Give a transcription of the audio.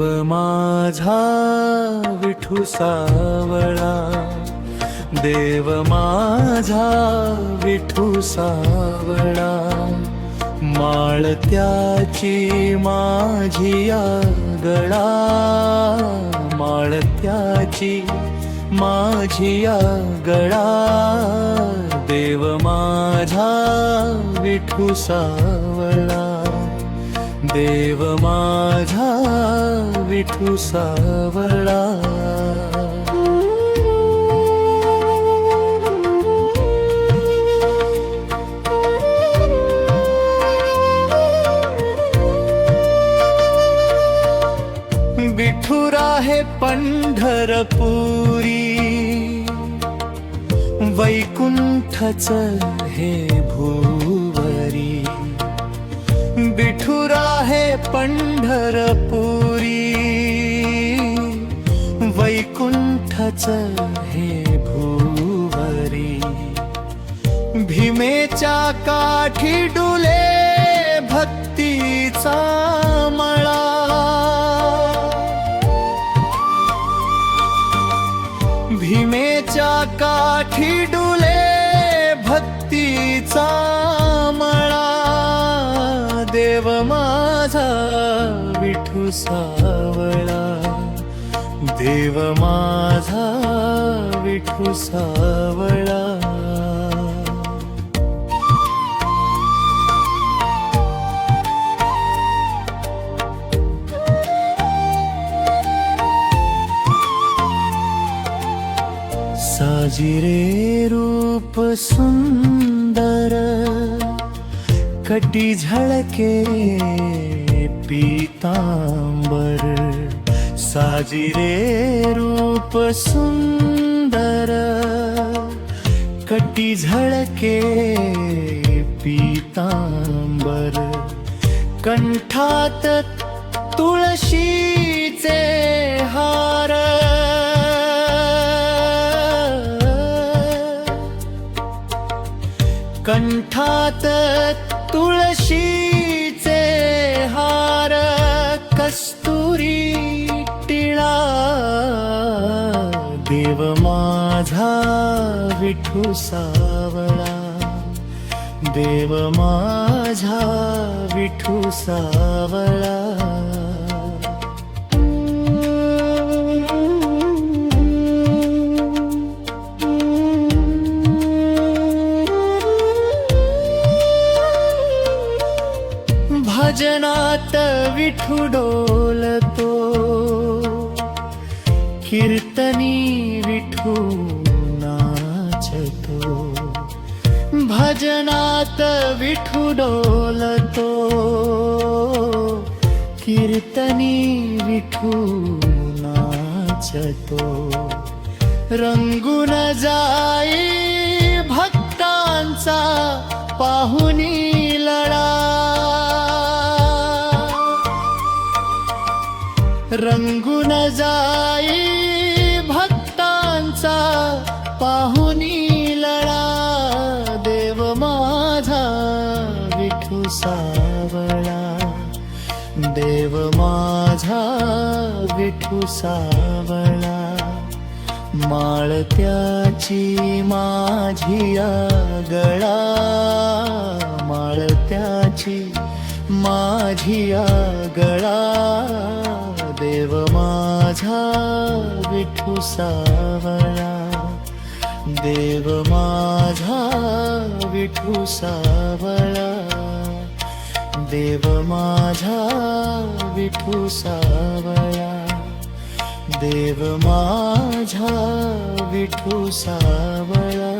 माझा विठू सावळा. देव माझा विठू सावळा. माळत्याची माझी गळा माळत्याची माझी गळा देव माझा विठू सावळा. देव माझा विठू सावळा विठुरा हे पंढरपुरी. वैकुंठच हे भू आहे पंढरपुरी वैकुंठच हे भूवरी भीमेच्या काठी डुले भक्तीचा मळा. भीमेच्या काठी डुले भक्तीचा मळा. देव माझा विठू सावळा. देव माझा विठू सावळा. साजिरे रूप सुंदर कटी झळके पीतांबर साजिरे रूप सुंदर कटी झळके पीतांबर कंठात तुळशीचे हार. कंठात तुळशीचे हार कस्तुरी टिळा देव माझा विठू सावळा देव माझा विठू सावळा. भजनात विठू डोलतो कीर्तनी विठू नाचतो भजनात विठू डोलतो कीर्तनी विठू नाचतो रंगून जाई भक्तांचा पाहुनील रंगून जाई भक्तांचा पाहुनी लळा देव माझा विठू सावळा. देव माझा विठू सावळा. माळत्याची माझी गळा माळत्याची माझी गळा विठू सावळा देव माझा विठू सावळा देव माझा विठू सावळा देव माझा विठू सावळा